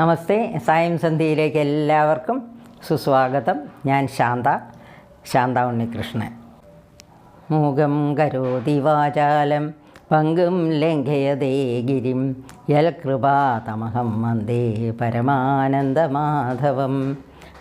നമസ്തേ സായം സന്ധ്യയിലേക്ക് എല്ലാവർക്കും സുസ്വാഗതം. ഞാൻ ശാന്ത ശാന്ത ഉണ്ണികൃഷ്ണൻ. മൂകം കരോതി വാചാലം പങ്കും ലംഘയതേ ഗിരിം യൽകൃപാതമഹം വന്ദേ പരമാനന്ദമാധവം.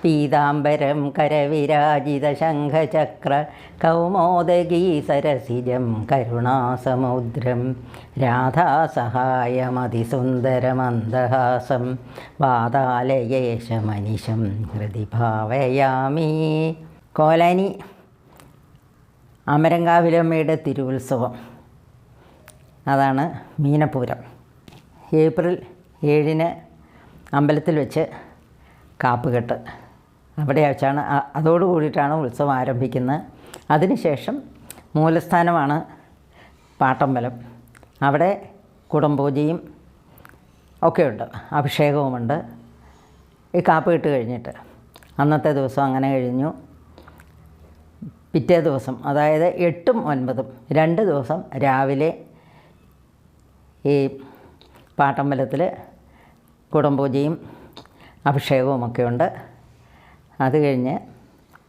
പീതാംബരം കരവിരാജിത ശംഖചക്ര കൗമോദകീ സരസിജം കരുണാസമുദ്രം രാധാസഹായമതിസുന്ദരമന്ദഹാസം വാതാലയേശമനിശം ഹൃദി ഭാവയാമി കോലനി അമരങ്കാവിലമ്മയുടെ തിരുവുത്സവം. അതാണ് മീനപ്പൂരം ഏപ്രിൽ ഏഴിന് അമ്പലത്തിൽ വെച്ച് കാപ്പുകെട്ട്. അവിടെ വെച്ചാണ് അതോട് കൂടിയിട്ടാണ് ഉത്സവം ആരംഭിക്കുന്നത്. അതിനുശേഷം മൂലസ്ഥാനമാണ് പാട്ടമ്പലം. അവിടെ കുടംപൂജയും ഒക്കെയുണ്ട്. അഭിഷേകവുമുണ്ട്. ഈ കാപ്പ് കിട്ട് കഴിഞ്ഞിട്ട് അന്നത്തെ ദിവസം അങ്ങനെ കഴിഞ്ഞു. പിറ്റേ ദിവസം അതായത് എട്ടും ഒൻപതും രണ്ട് ദിവസം രാവിലെ ഈ പാട്ടമ്പലത്തിൽ കുടംപൂജയും ഉണ്ട് അത് കഴിഞ്ഞ്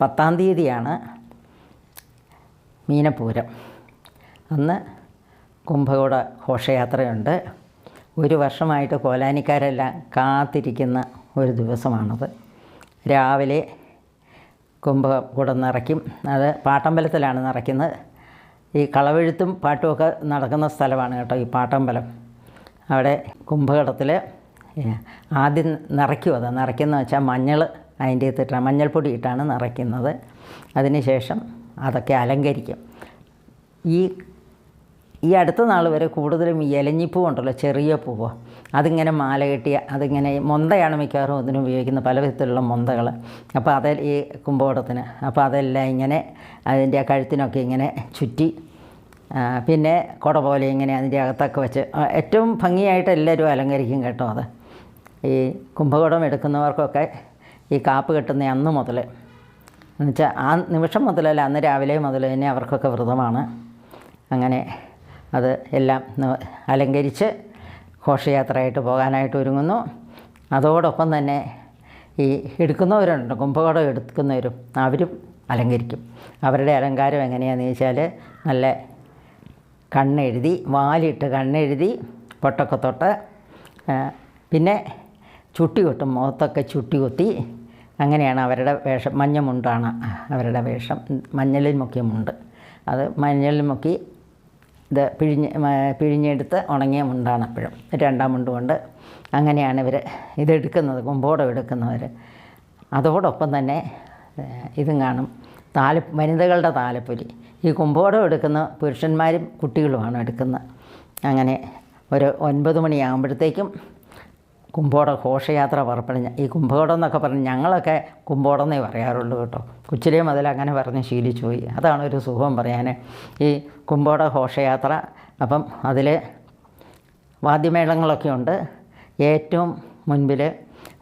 പത്താം തീയതിയാണ് മീനപ്പൂരം. അന്ന് കുംഭകോട ഘോഷയാത്രയുണ്ട്. ഒരു വർഷമായിട്ട് കോലാനിക്കാരെല്ലാം കാത്തിരിക്കുന്ന ഒരു ദിവസമാണത്. രാവിലെ കുംഭകുടം നിറയ്ക്കും. അത് പാട്ടമ്പലത്തിലാണ് നിറയ്ക്കുന്നത്. ഈ കളവെഴുത്തും പാട്ടുമൊക്കെ നടക്കുന്ന സ്ഥലമാണ് കേട്ടോ ഈ പാട്ടമ്പലം. അവിടെ കുംഭകടത്തിൽ ആദ്യം നിറയ്ക്കും അത്. നിറയ്ക്കുന്ന വെച്ചാൽ മഞ്ഞൾ അതിന്റെ അകത്തിട്ട് മഞ്ഞൾപ്പൊടി ഇട്ടാണ് നിറയ്ക്കുന്നത്. അതിനുശേഷം അതൊക്കെ അലങ്കരിക്കും. ഈ ഈ അടുത്ത നാൾ വരെ കൂടുതലും ഈ ഇലഞ്ഞിപ്പൂ ഉണ്ടല്ലോ ചെറിയ പൂവ്. അതിങ്ങനെ മാല കെട്ടി അതിങ്ങനെ മൊന്തയാണ് മിക്കവാറും അതിന് ഉപയോഗിക്കുന്ന പല വിധത്തിലുള്ള മൊന്തകൾ അപ്പോൾ അത് ഈ കുമ്പോടത്തിന് അപ്പോൾ അതെല്ലാം ഇങ്ങനെ അതിന്റെ കഴുത്തിനൊക്കെ ഇങ്ങനെ ചുറ്റി പിന്നെ കുട പോലെ ഇങ്ങനെ അതിന്റെ അകത്തൊക്കെ വെച്ച് ഏറ്റവും ഭംഗിയായിട്ട് എല്ലാവരും അലങ്കരിക്കും കേട്ടോ അത്. ഈ കുംഭകുടം എടുക്കുന്നവർക്കൊക്കെ ഈ കാപ്പ് കെട്ടുന്ന അന്ന് മുതൽ എന്നുവെച്ചാൽ ആ നിമിഷം മുതലല്ല അന്ന് രാവിലെ മുതൽ തന്നെ അവർക്കൊക്കെ വ്രതമാണ്. അങ്ങനെ അത് എല്ലാം അലങ്കരിച്ച് ഘോഷയാത്രയായിട്ട് പോകാനായിട്ട് ഒരുങ്ങുന്നു. അതോടൊപ്പം തന്നെ ഈ എടുക്കുന്നവരുണ്ട് കുംഭകോടം എടുക്കുന്നവരും അവരും അലങ്കരിക്കും. അവരുടെ അലങ്കാരം എങ്ങനെയാണെന്ന് ചോദിച്ചാൽ നല്ല കണ്ണെഴുതി വാലിട്ട് കണ്ണെഴുതി പൊട്ടൊക്കെ തൊട്ട് പിന്നെ ചുട്ടി കൊട്ടും മുഖത്തൊക്കെ ചുട്ടി കൊത്തി അങ്ങനെയാണ് അവരുടെ വേഷം. മഞ്ഞമുണ്ടാണ് അവരുടെ വേഷം. മഞ്ഞളിൽ മുക്കിയ മുണ്ട്. അത് മഞ്ഞളിൽ മുക്കി ഇത് പിഴിഞ്ഞ് പിഴിഞ്ഞെടുത്ത് ഉണങ്ങിയ മുണ്ടാണ് അപ്പോഴും. രണ്ടാം മുണ്ട് കൊണ്ട് അങ്ങനെയാണ് ഇവർ ഇതെടുക്കുന്നത് കുമ്പോടം എടുക്കുന്നവർ അതോടൊപ്പം തന്നെ ഇതും കാണും. താല വനിതകളുടെ താലപ്പൊലി. ഈ കുമ്പോടം എടുക്കുന്ന പുരുഷന്മാരും കുട്ടികളുമാണ് എടുക്കുന്നത്. അങ്ങനെ ഒരു ഒൻപത് മണിയാകുമ്പോഴത്തേക്കും കുമ്പോട ഘോഷയാത്ര പുറപ്പെടുന്ന ഈ കുംഭകോടം എന്നൊക്കെ പറഞ്ഞ് ഞങ്ങളൊക്കെ കുമ്പോടം എന്നേ പറയാറുള്ളൂ കേട്ടോ. കൊച്ചിലേ മുതൽ അങ്ങനെ പറഞ്ഞ് ശീലിച്ചു പോയി. അതാണ് ഒരു സുഖം പറയാൻ ഈ കുമ്പോട ഘോഷയാത്ര അപ്പം അതിൽ വാദ്യമേളങ്ങളൊക്കെ ഉണ്ട്. ഏറ്റവും മുൻപിൽ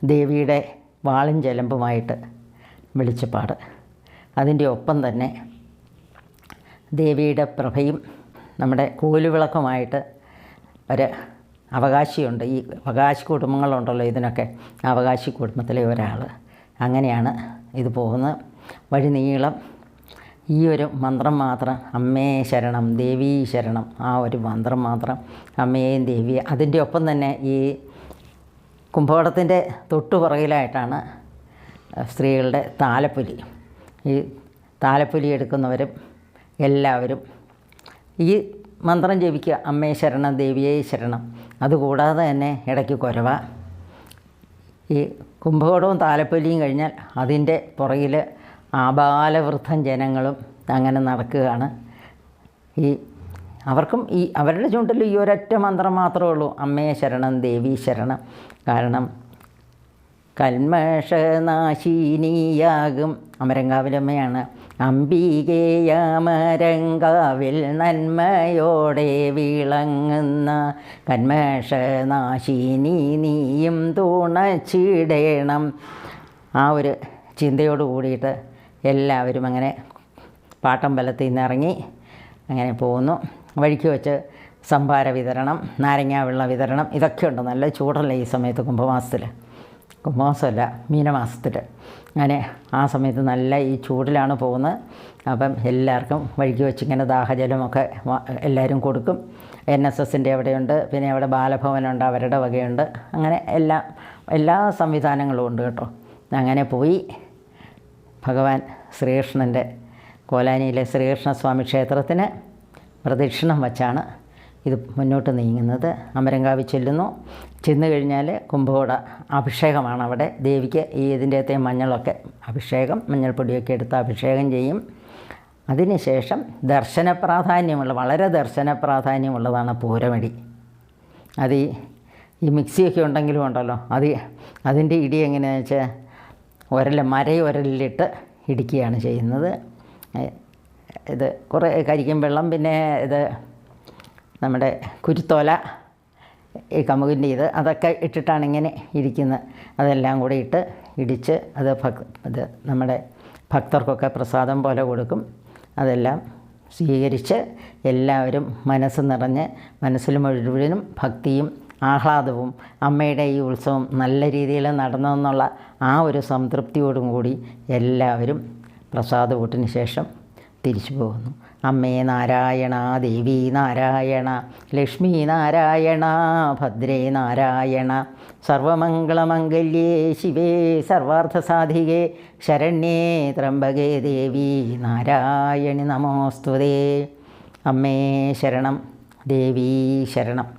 ദേവിയുടെ വാളും ചെലമ്പുമായിട്ട് വെളിച്ചപ്പാട്. അതിന്റെ ഒപ്പം തന്നെ ദേവിയുടെ പ്രഭയും നമ്മുടെ കോലുവിളക്കുമായിട്ട് ഒരു അവകാശിയുണ്ട്. ഈ അവകാശി കുടുംബങ്ങളുണ്ടല്ലോ ഇതിനൊക്കെ. അവകാശി കുടുംബത്തിലെ ഒരാൾ അങ്ങനെയാണ് ഇത് പോകുന്നത്. വഴി നീളം. ഈ ഒരു മന്ത്രം മാത്രം അമ്മേ ശരണം ദേവീ ശരണം. ആ ഒരു മന്ത്രം മാത്രം അമ്മയെയും ദേവിയെ അതിന്റെ ഒപ്പം തന്നെ ഈ കുംഭകടത്തിന്റെ തൊട്ടു പുറകിലായിട്ടാണ് സ്ത്രീകളുടെ താലപ്പൊലി. ഈ താലപ്പൊലി എടുക്കുന്നവരും എല്ലാവരും ഈ മന്ത്രം ജപിക്കുക. അമ്മേ ശരണം ദേവിയെ ശരണം. അതുകൂടാതെ തന്നെ ഇടയ്ക്ക് കുരവ. ഈ കുംഭകോടവും താലപ്പൊലിയും കഴിഞ്ഞാൽ അതിന്റെ പുറകിൽ ആബാലവൃദ്ധം ജനങ്ങളും അങ്ങനെ നടക്കുകയാണ്. ഈ അവർക്കും ഈ അവരുടെ ചുണ്ടിൽ ഈ ഒരൊറ്റ മന്ത്രം മാത്രമേ ഉള്ളൂ. അമ്മയെ ശരണം ദേവി ശരണം. കാരണം കൽമഷനാശിനിയാകും. അമരങ്കാവിലമ്മയാണ് അംബികേയമരങ്കാവിൽ നന്മയോടെ വിളങ്ങുന്ന കന്മേഷനാശിനി നീയും തുണച്ചിടേണം. ആ ഒരു ചിന്തയോട് കൂടിയിട്ട് എല്ലാവരും അങ്ങനെ പാട്ടമ്പലത്തിൽ നിന്ന് ഇറങ്ങി അങ്ങനെ പോകുന്നു വഴിക്ക് വെച്ച് സംഭാര വിതരണം നാരങ്ങാവെള്ള വിതരണം ഇതൊക്കെ ഉണ്ട്. നല്ല ചൂടല്ലേ ഈ സമയത്ത് കുംഭമാസത്തിൽ കുംഭമാസമല്ല മീനമാസത്തിൽ അങ്ങനെ ആ സമയത്ത് നല്ല ഈ ചൂടിലാണ് പോകുന്നത്. അപ്പം എല്ലാവർക്കും വഴിക്ക് വെച്ച് ഇങ്ങനെ ദാഹജലമൊക്കെ എല്ലാവരും കൊടുക്കും. എൻ എസ് എസിന്റെ അവിടെയുണ്ട് പിന്നെ അവിടെ ബാലഭവനുണ്ട് അവരുടെ വകയുണ്ട്. അങ്ങനെ എല്ലാ എല്ലാ സംവിധാനങ്ങളും ഉണ്ട് കേട്ടോ. അങ്ങനെ പോയി ഭഗവാൻ ശ്രീകൃഷ്ണന്റെ കോലാനിയിലെ ശ്രീകൃഷ്ണസ്വാമി ക്ഷേത്രത്തിന് പ്രദക്ഷിണം വച്ചാണ് ഇത് മുന്നോട്ട് നീങ്ങുന്നത്. അമരങ്കാവ് ചെല്ലുന്നു. ചെന്ന് കഴിഞ്ഞാൽ കുംഭകോട അഭിഷേകമാണ് അവിടെ. ദേവിക്ക് ഈ ഇതിന്റെ അകത്തെ മഞ്ഞളൊക്കെ അഭിഷേകം മഞ്ഞൾപ്പൊടിയൊക്കെ എടുത്ത് അഭിഷേകം ചെയ്യും. അതിനുശേഷം ദർശന പ്രാധാന്യമുള്ള വളരെ ദർശന പ്രാധാന്യമുള്ളതാണ് പൂരമടി. അത് ഈ മിക്സിയൊക്കെ ഉണ്ടെങ്കിലും ഉണ്ടല്ലോ. അത് അതിന്റെ ഇടി എങ്ങനെയാണെന്ന് വെച്ചാൽ ഒരല മര ഉരലിലിട്ട് ഇടിക്കുകയാണ് ചെയ്യുന്നത്. ഇത് കുറേ കരിക്കും വെള്ളം പിന്നെ ഇത് നമ്മുടെ കുരുത്തോല ഈ കമുകിന്റെ ഇത് അതൊക്കെ ഇട്ടിട്ടാണ് ഇങ്ങനെ ഇരിക്കുന്നത്. അതെല്ലാം കൂടി ഇട്ട് ഇടിച്ച് അത് ഭക് ഇത് നമ്മുടെ ഭക്തർക്കൊക്കെ പ്രസാദം പോലെ കൊടുക്കും. അതെല്ലാം സ്വീകരിച്ച് എല്ലാവരും മനസ്സ് നിറഞ്ഞ് മനസ്സിൽ മുഴുവനും ഭക്തിയും ആഹ്ലാദവും അമ്മയുടെ ഈ ഉത്സവം നല്ല രീതിയിൽ നടന്നതെന്നുള്ള ആ ഒരു സംതൃപ്തിയോടും കൂടി എല്ലാവരും പ്രസാദകൂട്ടിന് ശേഷം തിരിച്ചു പോകുന്നു. അമ്മേ നാരായണ ദേവി നാരായണ ലക്ഷ്മി നാരായണ ഭദ്രേ നാരായണ. സർവമംഗളമംഗല്യേ ശിവേ സർവാർത്ഥസാധികേ ശരണ്യേ ത്രംബകേ ദേവി നാരായണി. നമോസ്തുതേ. അമ്മേ ശരണം ദേവീ ശരണം.